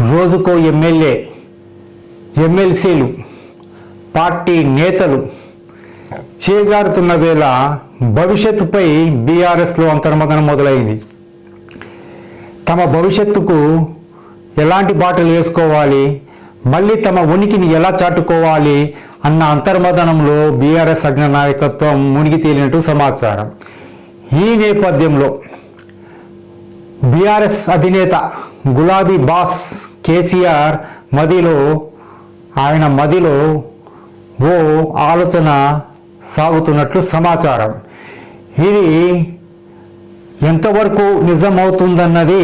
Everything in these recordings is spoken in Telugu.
రోజుకో ఎమ్మెల్యే ఎమ్మెల్సీలు పార్టీ నేతలు చేజారుతున్న వేళ భవిష్యత్తుపై బీఆర్ఎస్లో అంతర్మదనం మొదలైంది. తమ భవిష్యత్తుకు ఎలాంటి బాటలు వేసుకోవాలి? మళ్ళీ తమ ఉనికిని ఎలా చాటుకోవాలి? అన్న అంతర్మదనంలో బీఆర్ఎస్ అగ్ర నాయకత్వం మునిగి తేలినట్టు సమాచారం. ఈ నేపథ్యంలో బీఆర్ఎస్ అధినేత గులాబీ బాస్ కేసీఆర్ మదిలో ఆయన మదిలో ఓ ఆలోచన సాగుతున్నట్లు సమాచారం. ఇది ఎంతవరకు నిజమవుతుందన్నది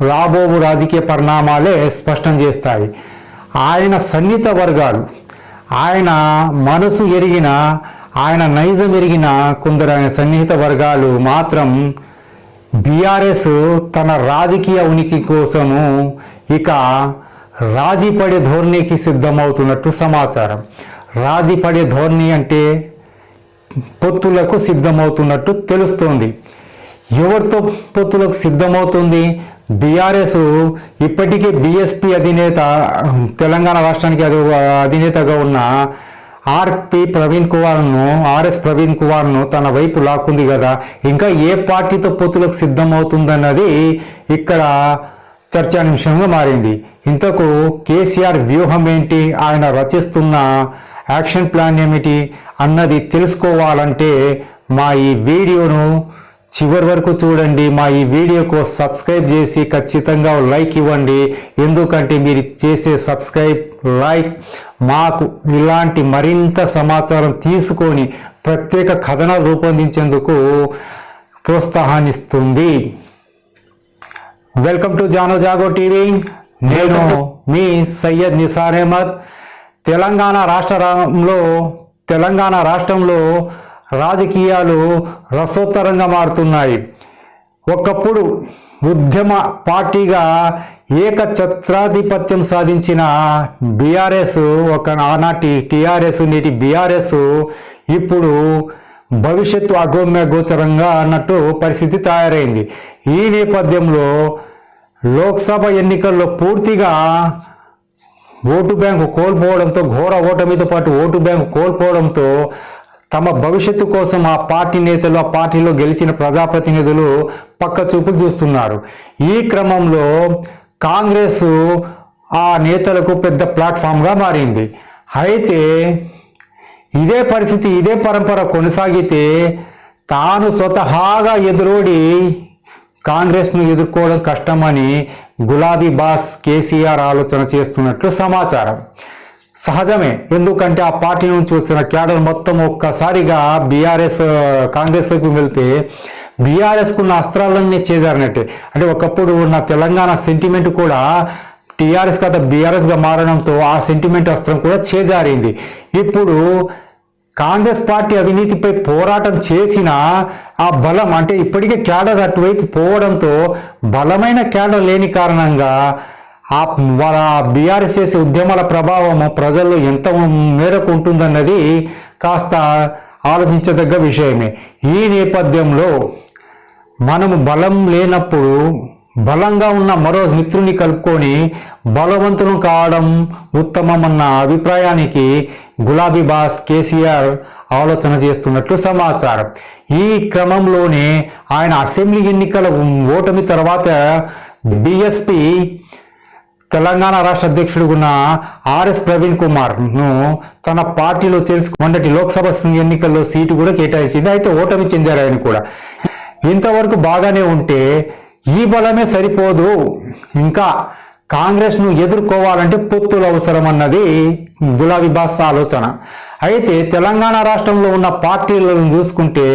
రాబోవు రాజకీయ పరిణామాలే స్పష్టం చేస్తాయి. ఆయన సన్నిహిత వర్గాలు ఆయన మనసు ఎరిగిన ఆయన నైజం ఎరిగిన కొందరు ఆయన సన్నిహిత వర్గాలు మాత్రం బీఆర్ఎస్ తన రాజకీయ ఉనికి కోసము ఇక రాజీ పడే ధోరణికి సిద్ధమవుతున్నట్టు సమాచారం. రాజీ పడే ధోరణి అంటే పొత్తులకు సిద్ధమవుతున్నట్టు తెలుస్తోంది. ఎవరితో పొత్తులకు సిద్ధమవుతుంది? బీఆర్ఎస్ ఇప్పటికే బీఎస్పీ అధినేత తెలంగాణ రాష్ట్రానికి అది అధినేతగా ఉన్న ఆర్పి ప్రవీణ్ కుమార్ను ఆర్ఎస్ ప్రవీణ్ కుమార్ను తన వైపు లాక్కుంది కదా. ఇంకా ఏ పార్టీతో పొత్తులకు సిద్ధమవుతుందన్నది ఇక్కడ చర్చానింశంగా మారింది. ఇంతకు కేసీఆర్ వ్యూహం ఏంటి ఆయన రచిస్తున్న యాక్షన్ ప్లాన్ ఏమిటి? అన్నది తెలుసుకోవాలంటే మా ఈ వీడియోను చివరి వరకు చూడండి మా ఈ వీడియోకు సబ్స్క్రైబ్ చేసి ఖచ్చితంగా లైక్ ఇవ్వండి. ఎందుకంటే మీరు చేసే సబ్స్క్రైబ్ లైక్ మాకు ఇలాంటి మరింత సమాచారం తీసుకొని ప్రత్యేక కథనాలు రూపొందించేందుకు ప్రోత్సాహాన్నిస్తుంది. Welcome to Jano Jago TV నేను మీ సయ్యద్ నిసార్ అహ్మద్. తెలంగాణ రాష్ట్రంలో తెలంగాణ రాష్ట్రంలో రాజకీయాలు రసోత్తరంగా మారుతున్నాయి. ఒకప్పుడు ఉద్యమ పార్టీగా ఏకఛత్రాధిపత్యం సాధించిన బీఆర్ఎస్ ఒక ఆనాటి టీఆర్ఎస్ నేటి బీఆర్ఎస్ ఇప్పుడు భవిష్యత్తు అగోమ్య గోచరంగా అన్నట్టు పరిస్థితి తయారైంది. ఈ నేపథ్యంలో లోక్సభ ఎన్నికల్లో పూర్తిగా ఓటు బ్యాంకు కోల్పోవడంతో ఘోర ఓటమితో పాటు ఓటు బ్యాంకు కోల్పోవడంతో తమ భవిష్యత్తు కోసం ఆ పార్టీ నేతలు ఆ పార్టీలో గెలిచిన ప్రజాప్రతినిధులు పక్క చూపులు చూస్తున్నారు. ఈ క్రమంలో కాంగ్రెస్ ఆ నేతలకు పెద్ద ప్లాట్ఫామ్గా మారింది. అయితే ఇదే పరిస్థితి ఇదే పరంపర కొనసాగితే తాను స్వతహాగా ఎదురోడి కాంగ్రెస్ను ఎదుర్కోవడం కష్టమని గులాబీ బాస్ కేసీఆర్ ఆలోచన చేస్తున్నట్లు సమాచారం. సహజమే. ఎందుకంటే ఆ పార్టీ నుంచి వచ్చిన క్యాడర్ మొత్తం ఒక్కసారిగా బీఆర్ఎస్ కాంగ్రెస్ వైపు వెళ్తే బీఆర్ఎస్కు ఉన్న అస్త్రాలన్నీ చేజారినట్టే. అంటే ఒకప్పుడు ఉన్న తెలంగాణ సెంటిమెంట్ కూడా టీఆర్ఎస్ కథ బీఆర్ఎస్గా మారడంతో ఆ సెంటిమెంట్ అస్త్రం కూడా చేజారింది. ఇప్పుడు కాంగ్రెస్ పార్టీ అవినీతిపై పోరాటం చేసిన ఆ బలం అంటే ఇప్పటికే క్యాడర్ అటువైపు పోవడంతో బలమైన క్యాడర్ లేని కారణంగా ఆ వాళ్ళ బీఆర్ఎస్ఎస్ చేసే ఉద్యమాల ప్రభావం ప్రజల్లో ఎంత మేరకు ఉంటుందన్నది కాస్త ఆలోచించదగ్గ విషయమే. ఈ నేపథ్యంలో మనము బలం లేనప్పుడు బలంగా ఉన్న మరో మిత్రుని కలుపుకొని బలవంతులు కావడం ఉత్తమం అన్న అభిప్రాయానికి గులాబీ బాస్ కేసీఆర్ ఆలోచన చేస్తున్నట్లు సమాచారం. ఈ క్రమంలోనే ఆయన అసెంబ్లీ ఎన్నికల ఓటమి తర్వాత బిఎస్పి తెలంగాణ రాష్ట్ర అధ్యక్షుడు ఉన్న ఆర్ఎస్ ప్రవీణ్ కుమార్ను తన పార్టీలో చేర్చు మొన్నటి లోక్సభ ఎన్నికల్లో సీటు కూడా కేటాయించింది. అయితే ఓటమి చెందారు ఆయన కూడా. ఇంతవరకు బాగానే ఉంటే ఈ బలమే సరిపోదు. ఇంకా కాంగ్రెస్ను ఎదుర్కోవాలంటే పొత్తులు అవసరం అన్నది గులాబీ బాస్ ఆలోచన. అయితే తెలంగాణ రాష్ట్రంలో ఉన్న పార్టీలను చూసుకుంటే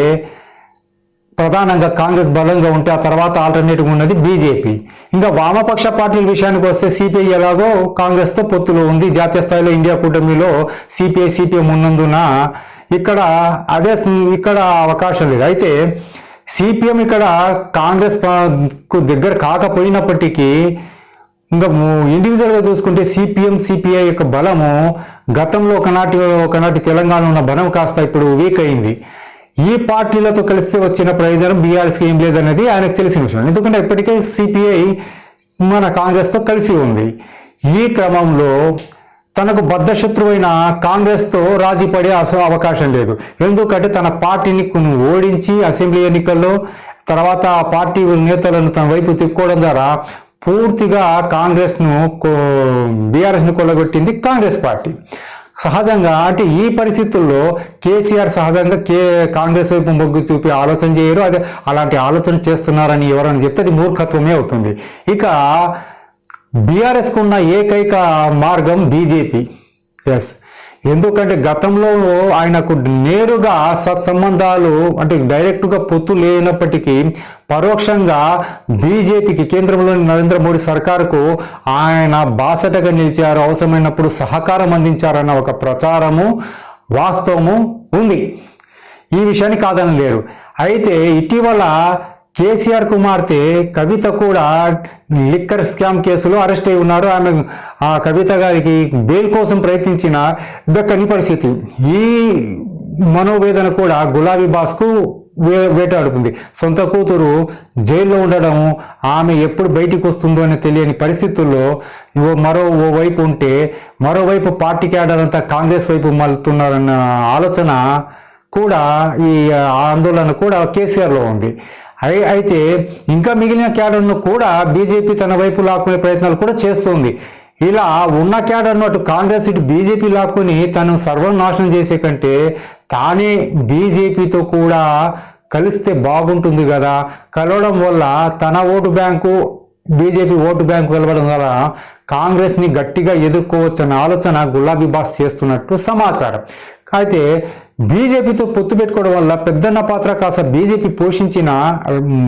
ప్రధానంగా కాంగ్రెస్ బలంగా ఉంటే ఆ తర్వాత ఆల్టర్నేటివ్ ఉన్నది బీజేపీ. ఇంకా వామపక్ష పార్టీల విషయానికి వస్తే సిపిఐ ఎలాగో కాంగ్రెస్తో పొత్తులో ఉంది. జాతీయ స్థాయిలో ఇండియా కూటమిలో సిపిఐ సిపిఎం ఉన్నందున ఇక్కడ అదే ఇక్కడ అవకాశం లేదు. అయితే సిపిఎం ఇక్కడ కాంగ్రెస్కు దగ్గర కాకపోయినప్పటికీ ఇంకా ఇండివిజువల్గా చూసుకుంటే సిపిఎం సిపిఐ యొక్క బలము గతంలో ఒకనాటి ఒకనాటి తెలంగాణ ఉన్న బలం కాస్త ఇప్పుడు వీక్ అయింది. ఈ పార్టీలతో కలిసి వచ్చిన ప్రయోజనం బీఆర్ఎస్కి ఏం లేదనేది ఆయనకు తెలిసిన విషయం. ఎందుకంటే ఇప్పటికే సిపిఐ మన కాంగ్రెస్తో కలిసి ఉంది. ఈ క్రమంలో తనకు బద్ధశత్రువైన కాంగ్రెస్తో రాజీ పడే అసలు అవకాశం లేదు. ఎందుకంటే తన పార్టీని ఓడించి అసెంబ్లీ ఎన్నికల్లో తర్వాత ఆ పార్టీ నేతలను తన వైపు తిప్పుకోవడం ద్వారా పూర్తిగా కాంగ్రెస్ను బీఆర్ఎస్ను కొల్లగొట్టింది కాంగ్రెస్ పార్టీ. సహజంగా అంటే ఈ పరిస్థితుల్లో కేసీఆర్ సహజంగా కే కాంగ్రెస్ వైపు మొగ్గు చూపి ఆలోచన చేయరు. అదే అలాంటి ఆలోచన చేస్తున్నారని ఎవరైనా చెప్తే అది మూర్ఖత్వమే అవుతుంది. ఇక బీఆర్ఎస్కు ఉన్న ఏకైక మార్గం బీజేపీ. ఎస్ ఎందుకంటే గతంలో ఆయనకు నేరుగా సత్సంబంధాలు అంటే డైరెక్ట్గా పొత్తు లేనప్పటికీ పరోక్షంగా బీజేపీకి కేంద్రంలోని నరేంద్ర మోడీ సర్కారుకు ఆయన బాసటగా నిలిచారు. అవసరమైనప్పుడు సహకారం అందించారన్న ఒక ప్రచారము వాస్తవము ఉంది. ఈ విషయాన్ని కాదని లేరు అయితే ఇటీవల కేసీఆర్ కుమార్తె కవిత కూడా లిక్కర్ స్కామ్ కేసులో అరెస్ట్ అయి ఉన్నారు. ఆమె ఆ కవిత గారికి బెయిల్ కోసం ప్రయత్నించిన దక్కని పరిస్థితి. ఈ మనోవేదన కూడా గులాబీ బాస్కు వే వేటాడుతుంది. సొంత కూతురు జైల్లో ఉండడం ఆమె ఎప్పుడు బయటికి వస్తుందో అని తెలియని పరిస్థితుల్లో ఓ మరో ఓ వైపు ఉంటే మరోవైపు పార్టీ క్యాడర్ అంతా కాంగ్రెస్ వైపు మలుతున్నారన్న ఆలోచన కూడా ఈ ఆందోళన కూడా కేసీఆర్లో ఉంది. అయితే ఇంకా మిగిలిన క్యాడర్ను కూడా బీజేపీ తన వైపు లాక్కునే ప్రయత్నాలు కూడా చేస్తుంది. ఇలా ఉన్న క్యాడర్ను అటు కాంగ్రెస్ ఇటు బీజేపీ లాక్కుని తను సర్వనాశనం చేసే కంటే తానే బీజేపీతో కూడా కలిస్తే బాగుంటుంది కదా. కలవడం వల్ల తన vote bank BJP vote bank కలవడం వల్ల కాంగ్రెస్ని గట్టిగా ఎదుర్కోవచ్చన్న ఆలోచన గులాబీ బాస్ చేస్తున్నట్టు సమాచారం. అయితే బీజేపీతో పొత్తు పెట్టుకోవడం వల్ల పెద్దన్న పాత్ర కాస్త బీజేపీ పోషించిన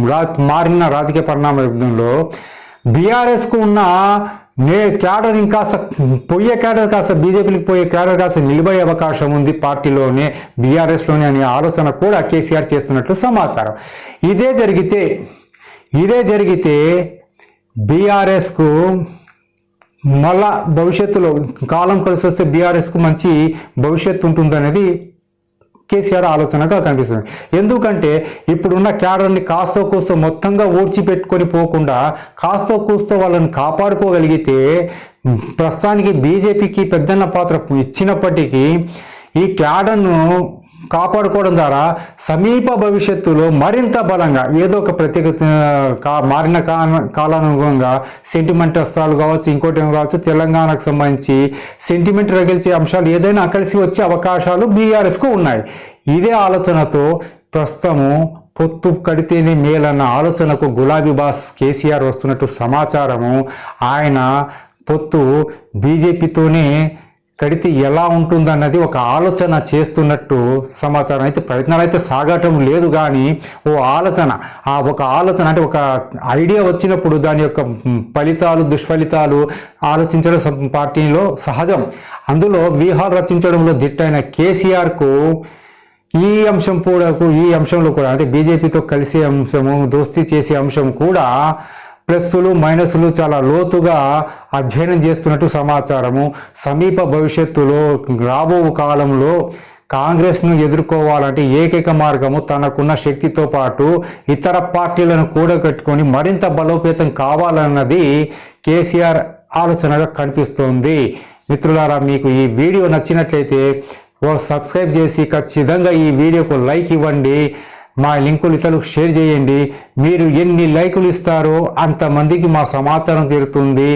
రా- మారిన రాజకీయ పరిణామంలో బీఆర్ఎస్కు ఉన్న నే క్యాడర్ ఇంకా పోయే క్యాడర్ కాస్త బీజేపీకి పోయే క్యాడర్ కాస్త నిలబడే అవకాశం ఉంది పార్టీలోనే బీఆర్ఎస్లోనే అనే ఆలోచన కూడా కేసీఆర్ చేస్తున్నట్లు సమాచారం. ఇదే జరిగితే ఇదే జరిగితే బీఆర్ఎస్కు మళ్ళా భవిష్యత్తులో కాలం కలిసి వస్తే బీఆర్ఎస్కు మంచి భవిష్యత్తు ఉంటుందనేది కేసీఆర్ ఆలోచనగా కనిపిస్తుంది. ఎందుకంటే ఇప్పుడున్న క్యాడర్ని కాస్తో కూస్తో మొత్తంగా ఊడ్చిపెట్టుకొని పోకుండా కాస్తో కూస్తో వాళ్ళని కాపాడుకోగలిగితే ప్రస్తుతానికి బీజేపీకి పెద్దన్న పాత్ర ఇచ్చినప్పటికీ ఈ క్యాడర్ను కాపాడుకోవడం ద్వారా సమీప భవిష్యత్తులో మరింత బలంగా ఏదో ఒక ప్రత్యేక కా మారిన కాలానుగుణంగా సెంటిమెంట్ అస్త్రాలు కావచ్చు ఇంకోటి ఏమో కావచ్చు తెలంగాణకు సంబంధించి సెంటిమెంట్ రగిల్చే అంశాలు ఏదైనా కలిసి వచ్చే అవకాశాలు బీఆర్ఎస్కు ఉన్నాయి. ఇదే ఆలోచనతో ప్రస్తుతము పొత్తు కడితేనే మేలన్న ఆలోచనకు గులాబీ బాస్ కేసీఆర్ వస్తున్నట్టు సమాచారము. ఆయన పొత్తు బీజేపీతోనే కడితే ఎలా ఉంటుందన్నది ఒక ఆలోచన చేస్తున్నట్టు సమాచారం అయితే ప్రయత్నాలు అయితే సాగటం లేదు కానీ ఓ ఆలోచన ఆ ఒక ఆలోచన అంటే ఒక ఐడియా వచ్చినప్పుడు దాని యొక్క ఫలితాలు దుష్ఫలితాలు ఆలోచించడం పార్టీలో సహజం. అందులో వ్యూహాలు రచించడంలో దిట్టైన కేసీఆర్కు ఈ అంశం కూడా ఈ అంశంలో కూడా అంటే బీజేపీతో కలిసే అంశము దోస్తీ చేసే అంశం కూడా ప్లస్సులు మైనస్లు చాలా లోతుగా అధ్యయనం చేస్తున్నట్టు సమాచారము. సమీప భవిష్యత్తులో రాబో కాలంలో కాంగ్రెస్ను ఎదుర్కోవాలంటే ఏకైక మార్గము తనకున్న శక్తితో పాటు ఇతర పార్టీలను కూడగట్టుకొని మరింత బలోపేతం కావాలన్నది కేసీఆర్ ఆలోచనగా కనిపిస్తోంది. మిత్రులారా మీకు ఈ వీడియో నచ్చినట్లయితే ఓ సబ్స్క్రైబ్ చేసి ఖచ్చితంగా ఈ వీడియోకు లైక్ ఇవ్వండి. మా లింకులు ఇతరులకు షేర్ చేయండి. మీరు ఎన్ని లైకులు ఇస్తారో అంతమందికి మా సమాచారం తీరుతుంది.